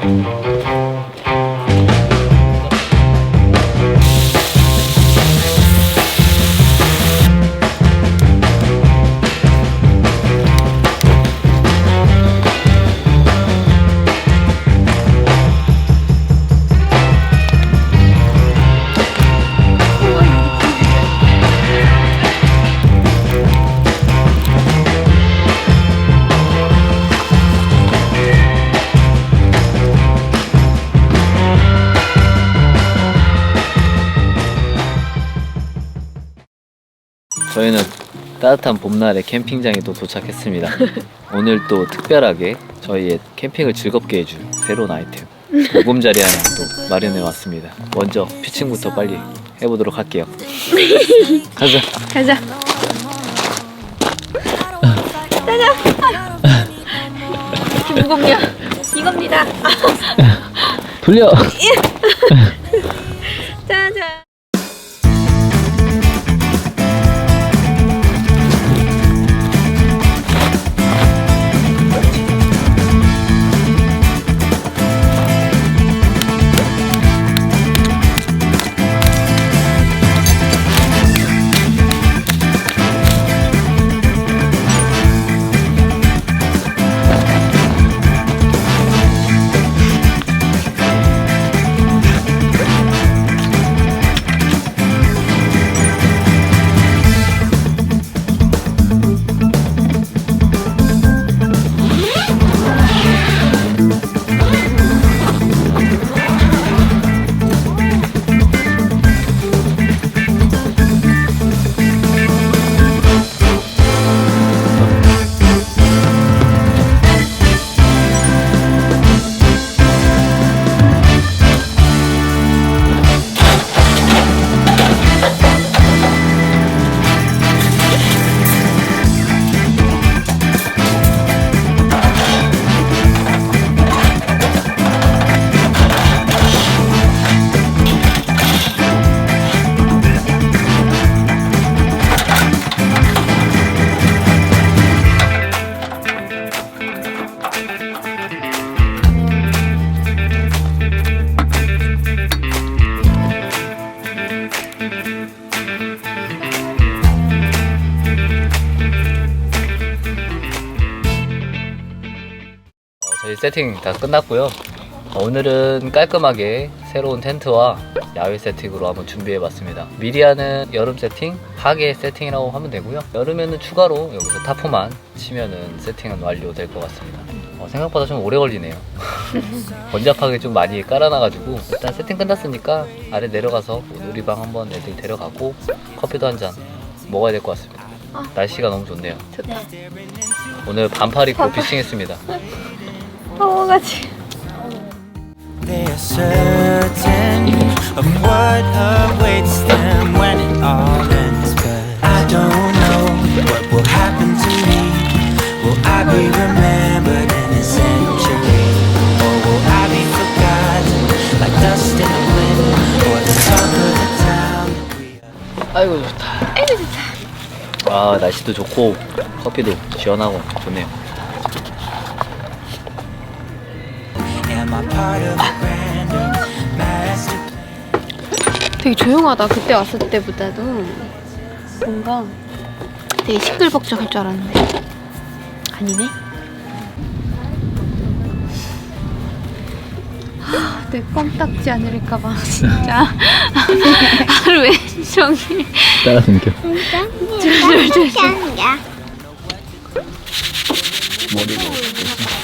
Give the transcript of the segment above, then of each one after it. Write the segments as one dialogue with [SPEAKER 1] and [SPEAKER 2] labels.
[SPEAKER 1] Thank you. 저희는 따뜻한 봄날에 캠핑장에 또 도착했습니다. 오늘 또 특별하게 저희의 캠핑을 즐겁게 해줄 새로운 아이템 보금자리 하나 또 마련해 왔습니다. 먼저 피칭부터 빨리 해보도록 할게요. 가자.
[SPEAKER 2] 가자. 짜자. 무겁냐? 이겁니다.
[SPEAKER 1] 돌려.
[SPEAKER 2] 짜잔.
[SPEAKER 1] 세팅 다 끝났고요. 어, 오늘은 깔끔하게 새로운 텐트와 야외 세팅으로 한번 준비해봤습니다. 미리 하는 여름 세팅, 하계 세팅이라고 하면 되고요. 여름에는 추가로 여기서 타프만 치면은 세팅은 완료될 것 같습니다. 어, 생각보다 좀 오래 걸리네요. 번잡하게 좀 많이 깔아놔가지고 일단 세팅 끝났으니까 아래 내려가서 놀이방 한번 애들 데려가고 커피도 한 잔 먹어야 될 것 같습니다.
[SPEAKER 2] 아.
[SPEAKER 1] 날씨가 너무 좋네요.
[SPEAKER 2] 좋다.
[SPEAKER 1] 오늘 반팔 입고 피싱했습니다.
[SPEAKER 2] 더워가지고.
[SPEAKER 3] They are certain of what awaits them when it all ends. But I don't know what will happen to me. Will I be remembered in a century? Or will I be forgotten like dust in the wind? Or the talk of the town that we are?
[SPEAKER 1] 아이고 좋다. 아이고 좋다. 아 날씨도 좋고 커피도 시원하고 좋네요.
[SPEAKER 2] 되게 조용하다. 그때 왔을 때보다도 뭔가 되게 시끌벅적할 줄 알았는데 아니네. 하, 내 껌딱지 않을까봐 진짜 하루 왼종일
[SPEAKER 1] 따라서 느껴.
[SPEAKER 2] 줄줄줄
[SPEAKER 1] 머리도.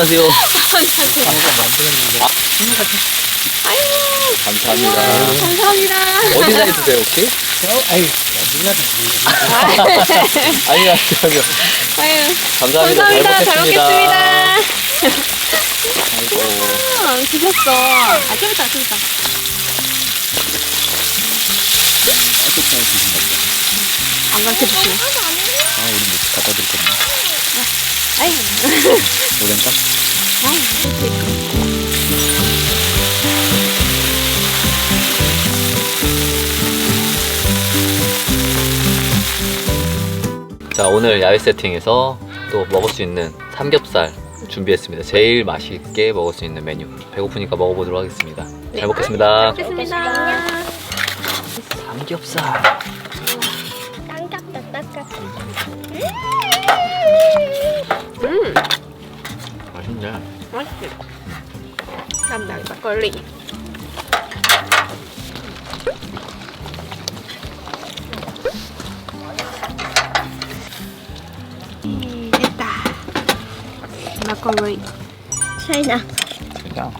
[SPEAKER 2] 안녕하세요.
[SPEAKER 1] 안녕하세요. 아,
[SPEAKER 2] 아유,
[SPEAKER 1] 감사합니다.
[SPEAKER 2] 감사합니다.
[SPEAKER 1] 어디서 있으세요, 혹시?
[SPEAKER 4] 아유,
[SPEAKER 1] 아니, 아니요.
[SPEAKER 2] 아유,
[SPEAKER 1] 감사합니다.
[SPEAKER 2] 감사합니다. 잘
[SPEAKER 1] 먹겠습니다.
[SPEAKER 2] 먹겠습니다.
[SPEAKER 1] 아이고.
[SPEAKER 2] 아, 드셨어. 아, 재밌다, 재밌다. 안 가르쳐 주시네.
[SPEAKER 1] 아, 우리 뭐 갖다 드릴 건데. 오뎅 딱.
[SPEAKER 2] 아유,
[SPEAKER 1] 자, 오늘 야외 세팅에서 또 먹을 수 있는 삼겹살 준비했습니다. 제일 맛있게 먹을 수 있는 메뉴. 배고프니까 먹어보도록 하겠습니다. 잘 먹겠습니다.
[SPEAKER 2] 먹겠습니다.
[SPEAKER 1] 삼겹살. 맛있네.
[SPEAKER 2] 맛있지? 담당 막걸리. 음, 됐다. 막걸리.
[SPEAKER 5] 차이나.
[SPEAKER 1] 그냥.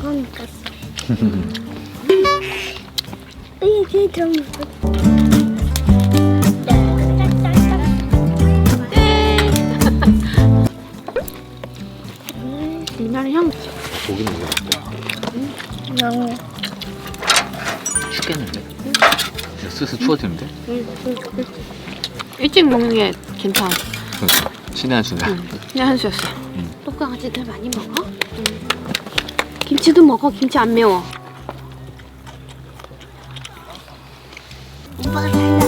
[SPEAKER 5] 돈가스. 이게 좀.
[SPEAKER 2] 미나리
[SPEAKER 1] 먹으면
[SPEAKER 5] 영.
[SPEAKER 1] 춥겠는데? 스스 추워지는데?
[SPEAKER 2] 일찍 먹는 게 괜찮아.
[SPEAKER 1] 신의 한 수네.
[SPEAKER 2] 그냥 한 수였어.
[SPEAKER 1] 음.
[SPEAKER 2] 똑강아지들 많이 먹어? 김치도 먹어. 김치 안 매워.
[SPEAKER 5] 오빠가 달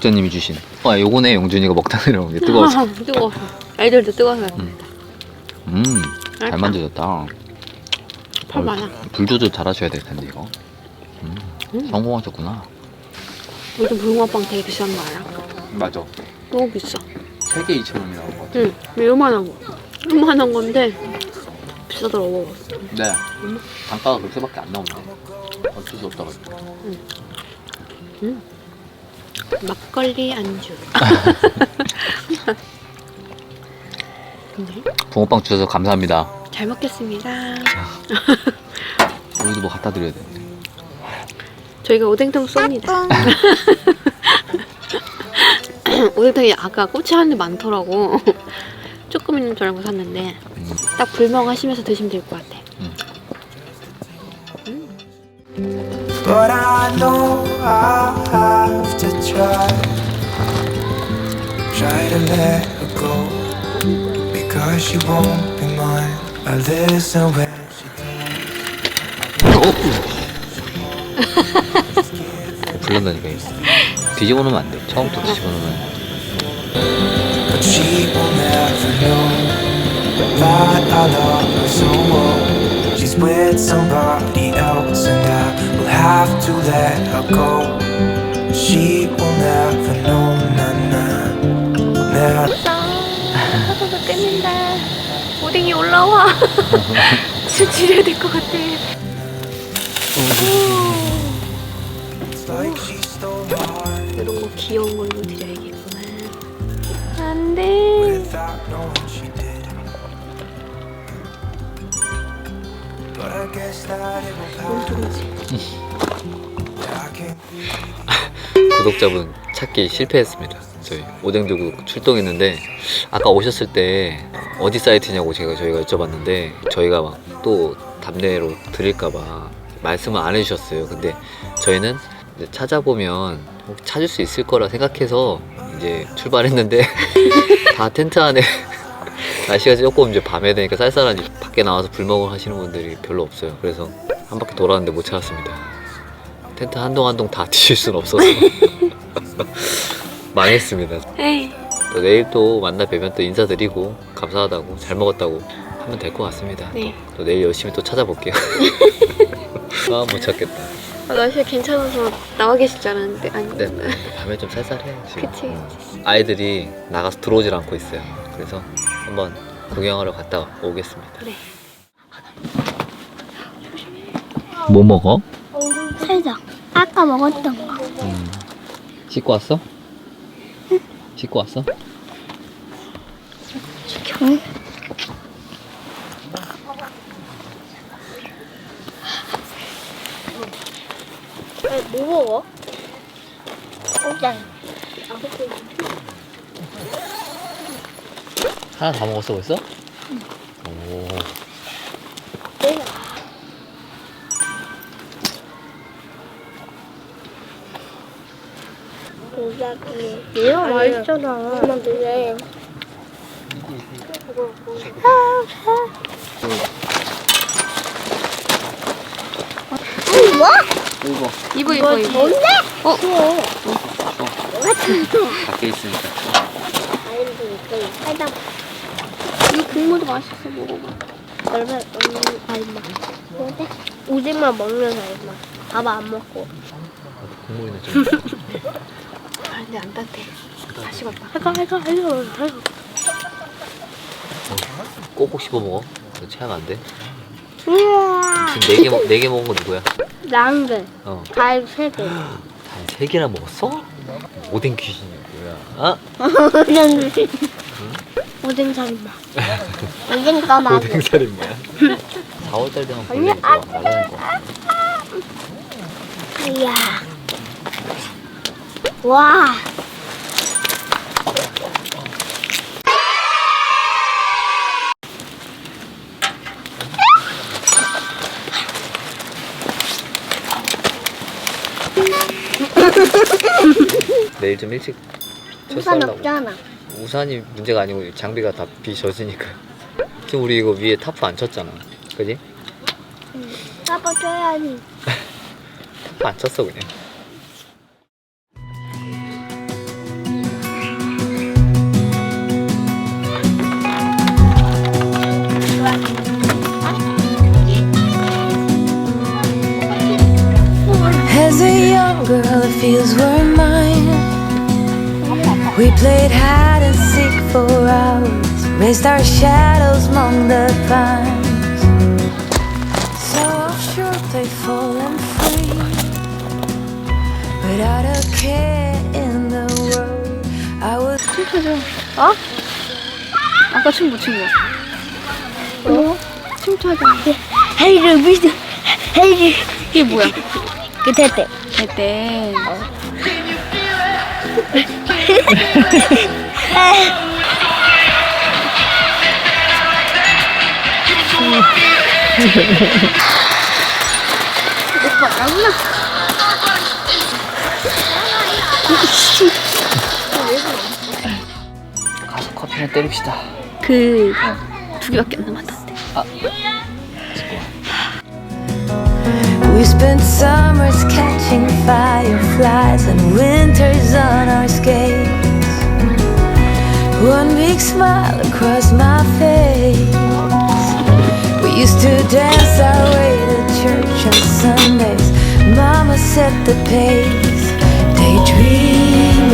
[SPEAKER 1] 구독자님이 주신. 아, 요거네 용준이가 먹다 내려온 게 뜨거워서.
[SPEAKER 2] 뜨거워. 애들도 뜨거워서.
[SPEAKER 1] 음, 잘 만들어졌다.
[SPEAKER 2] 팔 많아.
[SPEAKER 1] 불 조절 잘 하셔야 될 텐데 이거. 음, 성공하셨구나.
[SPEAKER 2] 요즘 붕어빵 되게 비싼 거 알아?
[SPEAKER 1] 맞아.
[SPEAKER 2] 너무 비싸.
[SPEAKER 1] 3개 2,000원이라고 거
[SPEAKER 2] 응. 요만한 거. 요만한 건데 비싸더라고.
[SPEAKER 1] 네. 단가가 그렇게밖에 안 나오는데. 어쩔 수 없다가지고.
[SPEAKER 2] 막걸리 안주.
[SPEAKER 1] 붕어빵 주셔서 감사합니다.
[SPEAKER 2] 잘 먹겠습니다.
[SPEAKER 1] 우리도 뭐 갖다 드려야 되는데.
[SPEAKER 2] 저희가 오뎅탕 쏩니다. 오뎅탕이 아까 꽂히하는데 많더라고. 조금 있는 줄 알고 샀는데
[SPEAKER 1] 음,
[SPEAKER 2] 딱 불멍하시면서 드시면 될 것 같아.
[SPEAKER 3] But I know I have to try. Try to let her go. Because she won't be mine. I listen when
[SPEAKER 1] 불난다니까 이거. 뒤집어 놓으면 안 돼. 처음부터 뒤집어 놓으면.
[SPEAKER 3] But she will never know that I love her so well. She's with somebody else, and I have to let her go. She will never know, nah, nah, never.
[SPEAKER 2] 하고도 뜯는다. 오뎅이 올라와. 술 지려야 될 것 같아.
[SPEAKER 3] It's like she stole my heart
[SPEAKER 2] 이런 거 귀여운 걸로 드려야겠구나. 안 돼.
[SPEAKER 3] without knowing she did. But I guess that it will pass. Can't
[SPEAKER 1] 구독자분 찾기 실패했습니다. 저희 오뎅 들고 출동했는데 아까 오셨을 때 어디 사이트냐고 제가 저희가 여쭤봤는데 저희가 막 또 답례로 드릴까봐 말씀을 안 해주셨어요. 근데 저희는 찾아보면 혹 찾을 수 있을 거라 생각해서 이제 출발했는데 다 텐트 안에 날씨가 조금 이제 밤에 되니까 쌀쌀하니 밖에 나와서 불멍을 하시는 분들이 별로 없어요. 그래서 한 바퀴 돌았는데 못 찾았습니다. 텐트 한 동 한 동 다 뒤질 순 없어서 망했습니다.
[SPEAKER 2] 에이.
[SPEAKER 1] 또 내일 또 만나 뵈면 또 인사드리고 감사하다고 잘 먹었다고 하면 될 것 같습니다.
[SPEAKER 2] 네.
[SPEAKER 1] 또 내일 열심히 또 찾아볼게요. 아, 못 찾겠다.
[SPEAKER 2] 아, 날씨가 괜찮아서 나와 계실 줄 알았는데 아니.
[SPEAKER 1] 네, 밤에 좀 쌀쌀해. 지금.
[SPEAKER 2] 그치.
[SPEAKER 1] 아이들이 나가서 들어오질 않고 있어요. 그래서 한번 구경하러 갔다 오겠습니다.
[SPEAKER 2] 네.
[SPEAKER 1] 뭐 먹어?
[SPEAKER 5] 살자. 아까 먹었던 거.
[SPEAKER 1] 음. 씻고 왔어? 씻고 왔어?
[SPEAKER 5] 응? 뭐 먹어? 일단
[SPEAKER 1] 하나 다 먹었어 벌써?
[SPEAKER 5] 고작이 얘가 맛있잖아. 그만 드래. 뭐?
[SPEAKER 1] 이거
[SPEAKER 2] 이거 이거 이거.
[SPEAKER 5] 뭔데?
[SPEAKER 2] 어?
[SPEAKER 1] 밖에 있으니까.
[SPEAKER 5] 살다
[SPEAKER 2] 이 국물도 맛있어 먹어봐.
[SPEAKER 5] 얼마 음, 얼마? 뭔데? 우지만 먹는 얼마? 밥 안 먹고.
[SPEAKER 1] 국물이나 좀.
[SPEAKER 2] 아 근데 안 따뜻해. 다 식었다.
[SPEAKER 5] 해가 해가 해가 해가.
[SPEAKER 1] 꼭꼭 씹어 먹어. 너 체하면 안 돼.
[SPEAKER 5] 우와.
[SPEAKER 1] 지금 네개 먹, 네개 먹은 거 누구야?
[SPEAKER 5] 난게
[SPEAKER 1] 어.
[SPEAKER 5] 달세 개.
[SPEAKER 1] 다세 개나 먹었어? 오뎅 귀신이야, 뭐야? 아?
[SPEAKER 5] 오뎅 오뎅 살인마. 오뎅 까마.
[SPEAKER 1] 오뎅 살인 뭐야? 4월달 되면 벌레
[SPEAKER 5] 아.
[SPEAKER 1] 나가는 거.
[SPEAKER 5] 이야. 와.
[SPEAKER 1] 내일 좀 일찍
[SPEAKER 5] 우산. 없잖아.
[SPEAKER 1] 우산이 문제가 아니고 장비가 다 비 젖으니까. 지금 우리 이거 위에 타프 안 쳤잖아. 그지?
[SPEAKER 5] 아빠 줘야지.
[SPEAKER 1] 타프 안 쳤어 그냥.
[SPEAKER 4] played hide and seek for hours, raised our shadows among the pines. So offshore, playful and free, without a care in the world. I was.
[SPEAKER 2] 춤춰줘. 어? 아까 춤 못 춘 거. 어? 춤춰줘.
[SPEAKER 5] 헤이를 미스. 헤이를.
[SPEAKER 2] 이게 뭐야?
[SPEAKER 5] 그 됐대.
[SPEAKER 2] 됐대. 오빠.
[SPEAKER 1] 가서 커피나 때립시다.
[SPEAKER 2] 그 두 개밖에 안 남았던데.
[SPEAKER 4] We spent summers catching fireflies and winters on our skates. One big smile across my face. We used to dance our way to church on Sundays. Mama set the pace. Daydream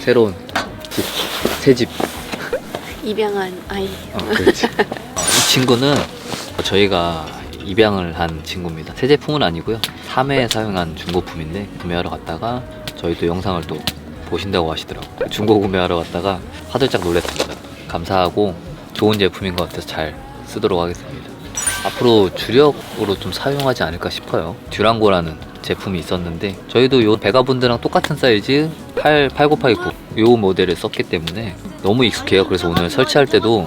[SPEAKER 1] 새로운 집, 새 집.
[SPEAKER 2] 입양한 아이.
[SPEAKER 1] 어, 그렇지. 이 친구는 저희가 입양을 한 친구입니다. 새 제품은 아니고요. 3회 사용한 중고품인데 구매하러 갔다가 저희도 영상을 또 보신다고 하시더라고요. 중고 구매하러 갔다가 화들짝 놀랐습니다. 감사하고 좋은 제품인 것 같아서 잘 쓰도록 하겠습니다. 앞으로 주력으로 좀 사용하지 않을까 싶어요. 듀랑고라는 제품이 있었는데 저희도 요 베가분들랑 똑같은 사이즈 8 8989 요 모델을 썼기 때문에 너무 익숙해요. 그래서 오늘 설치할 때도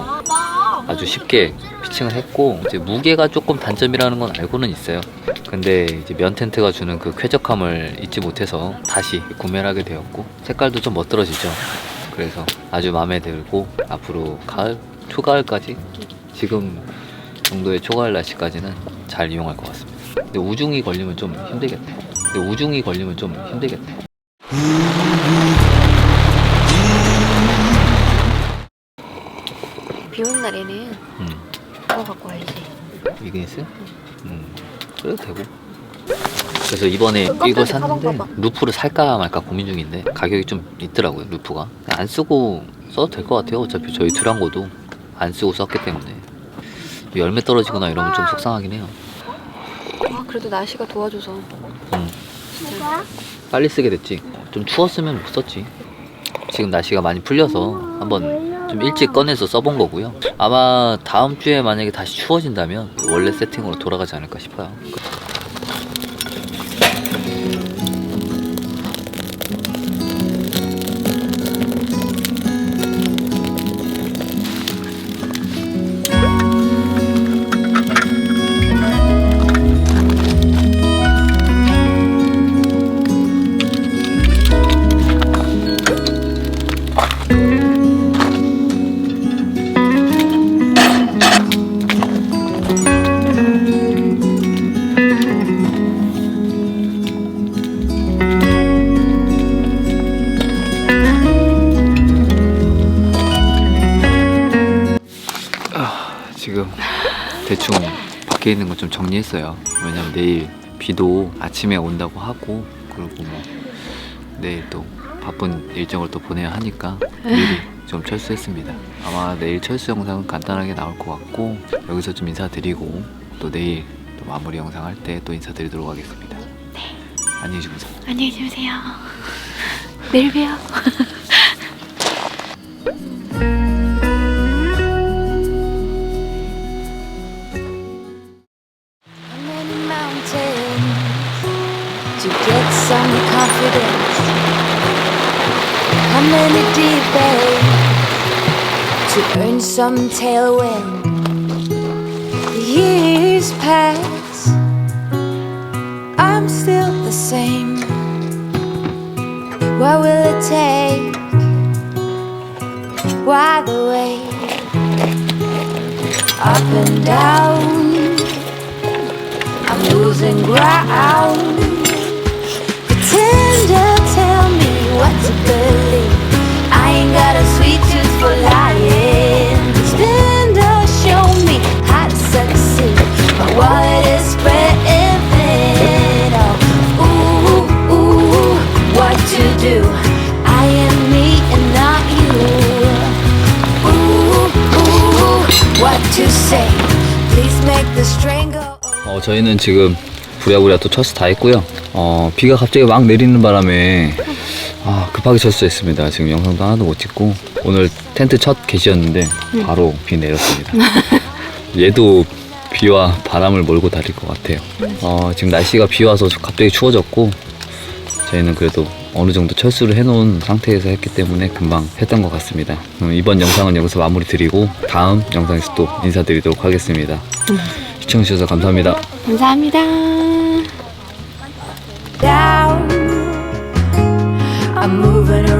[SPEAKER 1] 아주 쉽게 피칭을 했고 이제 무게가 조금 단점이라는 건 알고는 있어요. 근데 이제 면 텐트가 주는 그 쾌적함을 잊지 못해서 다시 구매를 하게 되었고 색깔도 좀 멋들어지죠. 그래서 아주 마음에 들고 앞으로 가을 초가을까지 지금 정도의 초가을 날씨까지는 잘 이용할 것 같습니다. 근데 우중이 걸리면 좀 힘들겠네. 근데 우중이 걸리면 좀 힘들겠네.
[SPEAKER 2] 비 오는 날에는
[SPEAKER 1] 음,
[SPEAKER 2] 그거 갖고 와야지.
[SPEAKER 1] 위그니스? 음, 그래도 되고. 그래서 이번에
[SPEAKER 2] 깜짝이야,
[SPEAKER 1] 이거 샀는데
[SPEAKER 2] 봐봐.
[SPEAKER 1] 루프를 살까 말까 고민 중인데 가격이 좀 있더라고요 루프가 안 쓰고 써도 될 것 같아요 어차피 저희 드랑고도 안 쓰고 썼기 때문에 열매 떨어지거나 이러면 좀 속상하긴 해요
[SPEAKER 2] 아 그래도 날씨가 도와줘서.
[SPEAKER 1] 음,
[SPEAKER 5] 뭐야?
[SPEAKER 1] 빨리 쓰게 됐지 좀 추웠으면 못 썼지 지금 날씨가 많이 풀려서 한번 좀 일찍 꺼내서 써본 거고요 아마 다음 주에 만약에 다시 추워진다면 원래 세팅으로 돌아가지 않을까 싶어요 대충 밖에 있는 거 좀 정리했어요. 왜냐면 내일 비도 아침에 온다고 하고 그리고 뭐 내일 또 바쁜 일정을 또 보내야 하니까 미리 좀 철수했습니다. 아마 내일 철수 영상은 간단하게 나올 것 같고 여기서 좀 인사드리고 또 내일 또 마무리 영상 할 때 또 인사드리도록 하겠습니다. 안녕히 주무세요.
[SPEAKER 2] 안녕히 주무세요. 내일 봬요.
[SPEAKER 4] some tailwind? Years pass, I'm still the same. What will it take? Why the wait? Up and down. I'm losing ground. Pretender, tell me what to believe. I ain't got a sweet tooth for lying.
[SPEAKER 1] 어, 저희는 지금 부랴부랴 또 철수 다 했고요. 어, 비가 갑자기 막 내리는 바람에 아, 급하게 철수했습니다. 지금 영상도 하나도 못 찍고 오늘 텐트 첫 개시였는데 바로 비 내렸습니다. 얘도 비와 바람을 몰고 다닐 것 같아요. 어, 지금 날씨가 비 와서 갑자기 추워졌고 저희는 그래도 어느 정도 철수를 해놓은 상태에서 했기 때문에 금방 했던 것 같습니다. 그럼 이번 영상은 여기서 마무리 드리고 다음 영상에서 또 인사드리도록 하겠습니다. 시청해주셔서 감사합니다.
[SPEAKER 2] 감사합니다.
[SPEAKER 4] down. I'm moving